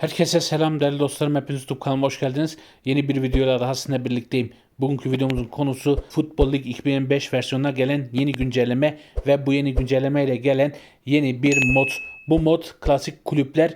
Herkese selam değerli dostlarım. Hepiniz YouTube kanalıma hoş geldiniz. Yeni bir videoyla daha sizinle birlikteyim. Bugünkü videomuzun konusu Futbol Lig 2025 versiyonuna gelen yeni güncelleme ve bu yeni güncelleme ile gelen yeni bir mod. Bu mod klasik kulüpler,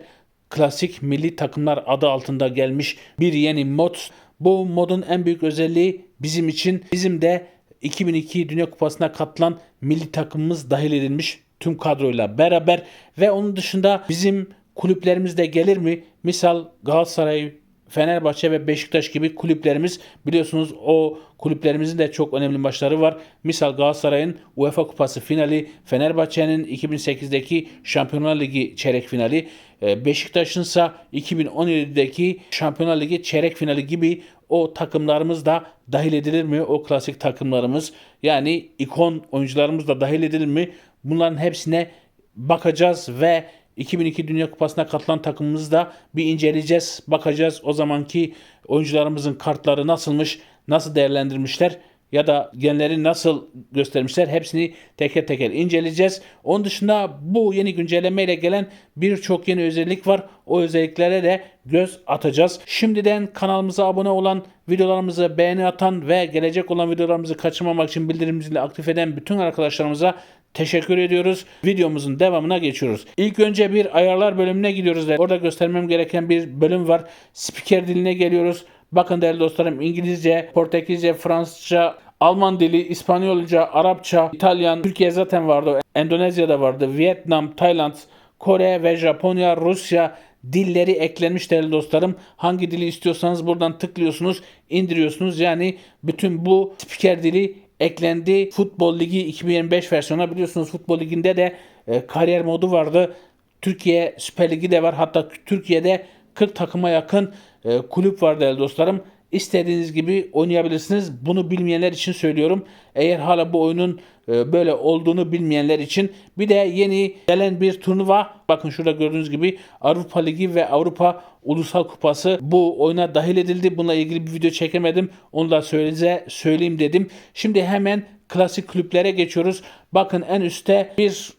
klasik milli takımlar adı altında gelmiş bir yeni mod. Bu modun en büyük özelliği bizim için bizim de 2002 Dünya Kupası'na katılan milli takımımız dahil edilmiş tüm kadroyla beraber ve onun dışında bizim kulüplerimiz de gelir mi? Misal Galatasaray, Fenerbahçe ve Beşiktaş gibi kulüplerimiz biliyorsunuz o kulüplerimizin de çok önemli maçları var. Misal Galatasaray'ın UEFA Kupası finali, Fenerbahçe'nin 2008'deki Şampiyonlar Ligi çeyrek finali, e, Beşiktaş'ın ise 2017'deki Şampiyonlar Ligi çeyrek finali gibi o takımlarımız da dahil edilir mi? O klasik takımlarımız yani ikon oyuncularımız da dahil edilir mi? Bunların hepsine bakacağız ve 2002 Dünya Kupası'na katılan takımımızı da bir inceleyeceğiz. Bakacağız o zamanki oyuncularımızın kartları nasılmış, nasıl değerlendirmişler ya da genleri nasıl göstermişler hepsini teker teker inceleyeceğiz. Onun dışında bu yeni güncellemeyle gelen birçok yeni özellik var. O özelliklere de göz atacağız. Şimdiden kanalımıza abone olan, videolarımızı beğeni atan ve gelecek olan videolarımızı kaçırmamak için bildirim aktif eden bütün arkadaşlarımıza Teşekkür ediyoruz. Videomuzun devamına geçiyoruz. İlk önce bir ayarlar bölümüne gidiyoruz orada göstermem gereken bir bölüm var. Spiker diline geliyoruz. Bakın değerli dostlarım İngilizce, Portekizce, Fransızca, Alman dili, İspanyolca, Arapça, İtalyan, Türkiye zaten vardı, Endonezya'da vardı, Vietnam, Tayland, Kore ve Japonya, Rusya dilleri eklenmiş değerli dostlarım. Hangi dili istiyorsanız buradan tıklıyorsunuz, indiriyorsunuz. Yani bütün bu spiker dili eklendi. Futbol Ligi 2025 versiyonuna biliyorsunuz Futbol Ligi'nde de e, kariyer modu vardı. Türkiye Süper Ligi de var. Hatta Türkiye'de 40 takıma yakın e, kulüp var değerli dostlarım. İstediğiniz gibi oynayabilirsiniz. Bunu bilmeyenler için söylüyorum. Eğer hala bu oyunun e, böyle olduğunu bilmeyenler için bir de yeni gelen bir turnuva bakın şurada gördüğünüz gibi Avrupa Ligi ve Avrupa Ulusal Kupası bu oyuna dahil edildi. Bununla ilgili bir video çekemedim. Onu da söyleze söyleyeyim dedim. Şimdi hemen klasik kulüplere geçiyoruz. Bakın en üstte bir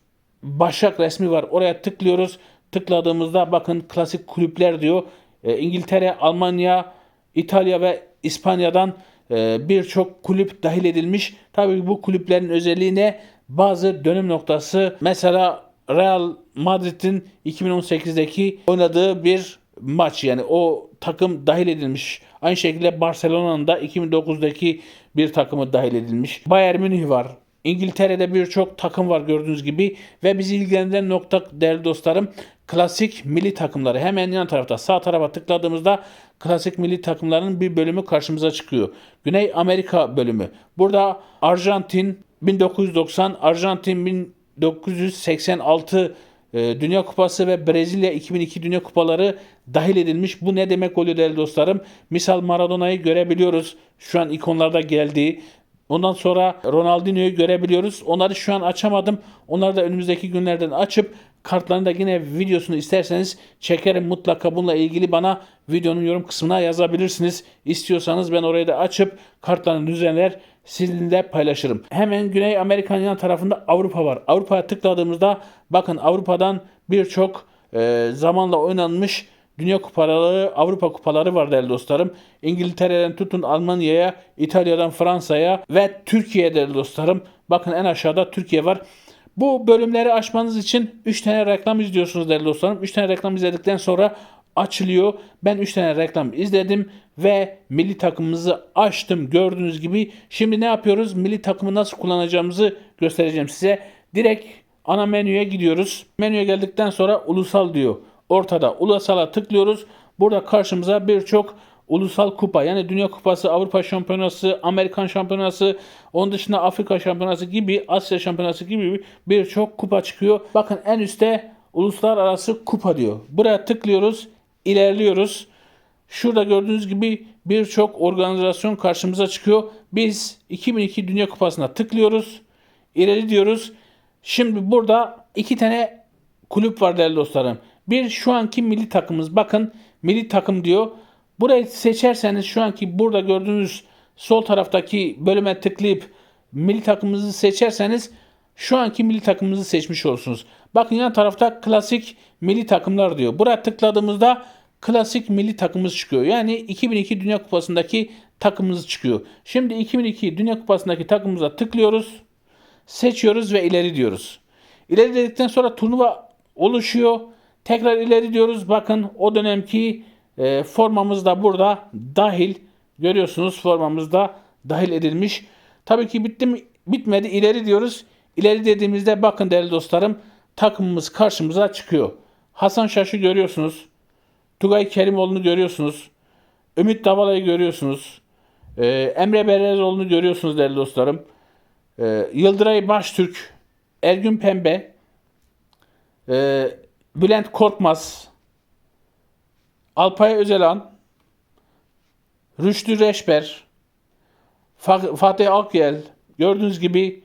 Başak resmi var. Oraya tıklıyoruz. Tıkladığımızda bakın klasik kulüpler diyor. E, İngiltere, Almanya, İtalya ve İspanya'dan e, birçok kulüp dahil edilmiş. Tabii bu kulüplerin özelliği ne? Bazı dönüm noktası mesela Real Madrid'in 2018'deki oynadığı bir maç yani o takım dahil edilmiş. Aynı şekilde Barcelona'nın da 2009'daki bir takımı dahil edilmiş. Bayern Münih var. İngiltere'de birçok takım var gördüğünüz gibi ve bizi ilgilendiren nokta değerli dostlarım klasik milli takımları. Hemen yan tarafta sağ tarafa tıkladığımızda klasik milli takımların bir bölümü karşımıza çıkıyor. Güney Amerika bölümü. Burada Arjantin 1990, Arjantin 1986 e, Dünya Kupası ve Brezilya 2002 Dünya Kupaları dahil edilmiş. Bu ne demek oluyor değerli dostlarım? Misal Maradona'yı görebiliyoruz. Şu an ikonlarda geldiği. Ondan sonra Ronaldinho'yu görebiliyoruz. Onları şu an açamadım. Onları da önümüzdeki günlerden açıp kartlarını da yine videosunu isterseniz çekerim. Mutlaka bununla ilgili bana videonun yorum kısmına yazabilirsiniz. İstiyorsanız ben orayı da açıp kartlarını düzenler sizinle paylaşırım. Hemen Güney Amerika'nın yan tarafında Avrupa var. Avrupa'ya tıkladığımızda bakın Avrupa'dan birçok e, zamanla oynanmış Dünya kupaları, Avrupa kupaları var değerli dostlarım. İngiltere'den tutun Almanya'ya, İtalya'dan Fransa'ya ve Türkiye'ye değerli dostlarım. Bakın en aşağıda Türkiye var. Bu bölümleri açmanız için 3 tane reklam izliyorsunuz değerli dostlarım. 3 tane reklam izledikten sonra açılıyor. Ben 3 tane reklam izledim ve milli takımımızı açtım gördüğünüz gibi. Şimdi ne yapıyoruz? Milli takımı nasıl kullanacağımızı göstereceğim size. Direkt ana menüye gidiyoruz. Menüye geldikten sonra ulusal diyor. Ortada ulusala tıklıyoruz. Burada karşımıza birçok ulusal kupa yani Dünya Kupası, Avrupa Şampiyonası, Amerikan Şampiyonası, onun dışında Afrika Şampiyonası gibi, Asya Şampiyonası gibi birçok kupa çıkıyor. Bakın en üstte uluslararası kupa diyor. Buraya tıklıyoruz, ilerliyoruz. Şurada gördüğünüz gibi birçok organizasyon karşımıza çıkıyor. Biz 2002 Dünya Kupası'na tıklıyoruz. İleri diyoruz. Şimdi burada iki tane kulüp var değerli dostlarım. Bir şu anki milli takımımız. Bakın milli takım diyor. Burayı seçerseniz şu anki burada gördüğünüz sol taraftaki bölüme tıklayıp milli takımımızı seçerseniz şu anki milli takımımızı seçmiş olursunuz. Bakın yan tarafta klasik milli takımlar diyor. Buraya tıkladığımızda klasik milli takımımız çıkıyor. Yani 2002 Dünya Kupası'ndaki takımımız çıkıyor. Şimdi 2002 Dünya Kupası'ndaki takımımıza tıklıyoruz. Seçiyoruz ve ileri diyoruz. İleri dedikten sonra turnuva oluşuyor. Tekrar ileri diyoruz. Bakın o dönemki e, formamız da burada dahil. Görüyorsunuz formamız da dahil edilmiş. Tabii ki bitti? Bitmedi. İleri diyoruz. İleri dediğimizde bakın değerli dostlarım takımımız karşımıza çıkıyor. Hasan Şaş'ı görüyorsunuz. Tugay Kerimoğlu'nu görüyorsunuz. Ümit Davala'yı görüyorsunuz. Ee, Emre Berezoğlu'nu görüyorsunuz değerli dostlarım. Ee, Yıldıray Baştürk, Ergün Pembe, e, Bülent Korkmaz, Alpay Özalan, Rüştü Reşber, Fa- Fatih Akyel, gördüğünüz gibi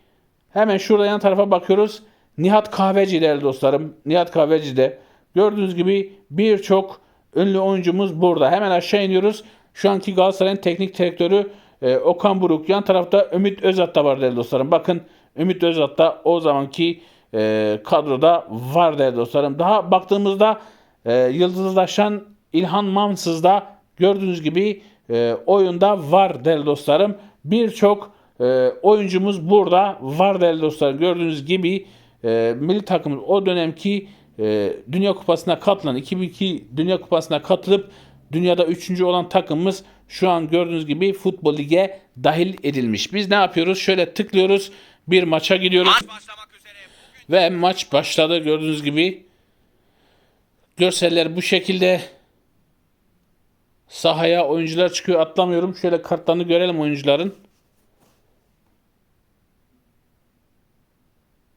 hemen şurada yan tarafa bakıyoruz. Nihat Kahveci değerli dostlarım. Nihat Kahveci de gördüğünüz gibi birçok ünlü oyuncumuz burada. Hemen aşağı iniyoruz. Şu anki Galatasaray'ın teknik direktörü e, Okan Buruk. Yan tarafta Ümit Özat da var değerli dostlarım. Bakın Ümit Özat da o zamanki e, kadroda var değerli dostlarım. Daha baktığımızda e, yıldızlaşan İlhan Mansız da gördüğünüz gibi e, oyunda var değerli dostlarım. Birçok e, oyuncumuz burada var değerli dostlarım. Gördüğünüz gibi e, milli takımımız o dönemki e, Dünya Kupası'na katılan 2002 Dünya Kupası'na katılıp dünyada 3. olan takımımız şu an gördüğünüz gibi Futbol Lig'e dahil edilmiş. Biz ne yapıyoruz? Şöyle tıklıyoruz. Bir maça gidiyoruz. başlamak üzere. Ve maç başladı gördüğünüz gibi. Görseller bu şekilde. Sahaya oyuncular çıkıyor. Atlamıyorum. Şöyle kartlarını görelim oyuncuların.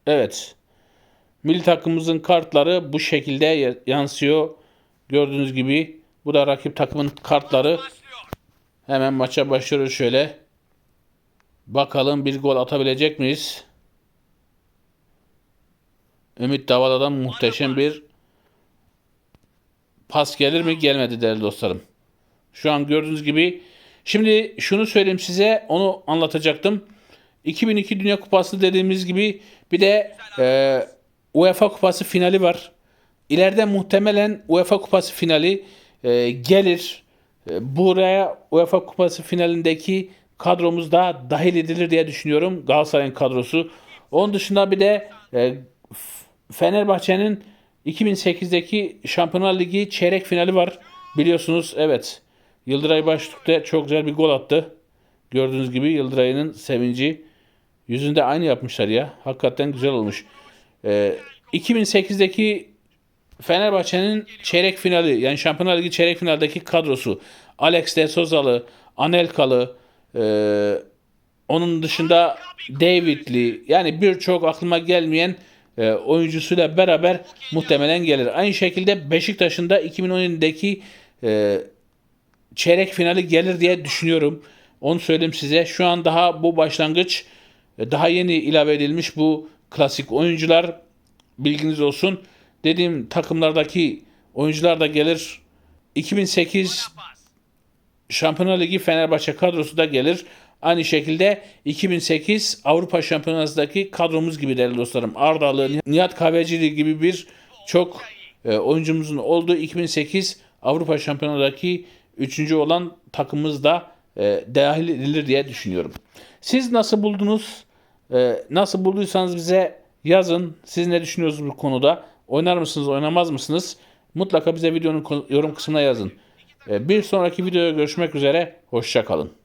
Evet. Milli takımımızın kartları bu şekilde ya- yansıyor. Gördüğünüz gibi. Bu da rakip takımın kartları. Hemen maça başlıyoruz şöyle. Bakalım bir gol atabilecek miyiz? Ümit Davala'dan muhteşem bir pas gelir mi? Gelmedi değerli dostlarım. Şu an gördüğünüz gibi. Şimdi şunu söyleyeyim size. Onu anlatacaktım. 2002 Dünya Kupası dediğimiz gibi bir de e, UEFA Kupası finali var. İleride muhtemelen UEFA Kupası finali e, gelir. E, buraya UEFA Kupası finalindeki kadromuz da dahil edilir diye düşünüyorum. Galatasaray'ın kadrosu. Onun dışında bir de e, Fenerbahçe'nin 2008'deki Şampiyonlar Ligi çeyrek finali var. Biliyorsunuz evet. Yıldıray Baştürk'te çok güzel bir gol attı. Gördüğünüz gibi Yıldıray'ın sevinci yüzünde aynı yapmışlar ya. Hakikaten güzel olmuş. Ee, 2008'deki Fenerbahçe'nin çeyrek finali yani Şampiyonlar Ligi çeyrek finaldeki kadrosu Alex de Souza'lı, Anelka'lı, e, onun dışında David'li yani birçok aklıma gelmeyen e, oyuncusuyla beraber muhtemelen gelir. Aynı şekilde Beşiktaş'ın da 2017'deki e, çeyrek finali gelir diye düşünüyorum. Onu söyleyeyim size. Şu an daha bu başlangıç e, daha yeni ilave edilmiş bu klasik oyuncular. Bilginiz olsun. Dediğim takımlardaki oyuncular da gelir. 2008 Pas. Şampiyonlar Ligi Fenerbahçe kadrosu da gelir. Aynı şekilde 2008 Avrupa Şampiyonası'ndaki kadromuz gibi değerli dostlarım. Ardalı, Nihat Kahvecili gibi bir çok e, oyuncumuzun olduğu 2008 Avrupa Şampiyonası'ndaki üçüncü olan takımımız da e, dahil edilir diye düşünüyorum. Siz nasıl buldunuz? E, nasıl bulduysanız bize yazın. Siz ne düşünüyorsunuz bu konuda? Oynar mısınız, oynamaz mısınız? Mutlaka bize videonun yorum kısmına yazın. Bir sonraki videoda görüşmek üzere. Hoşça kalın.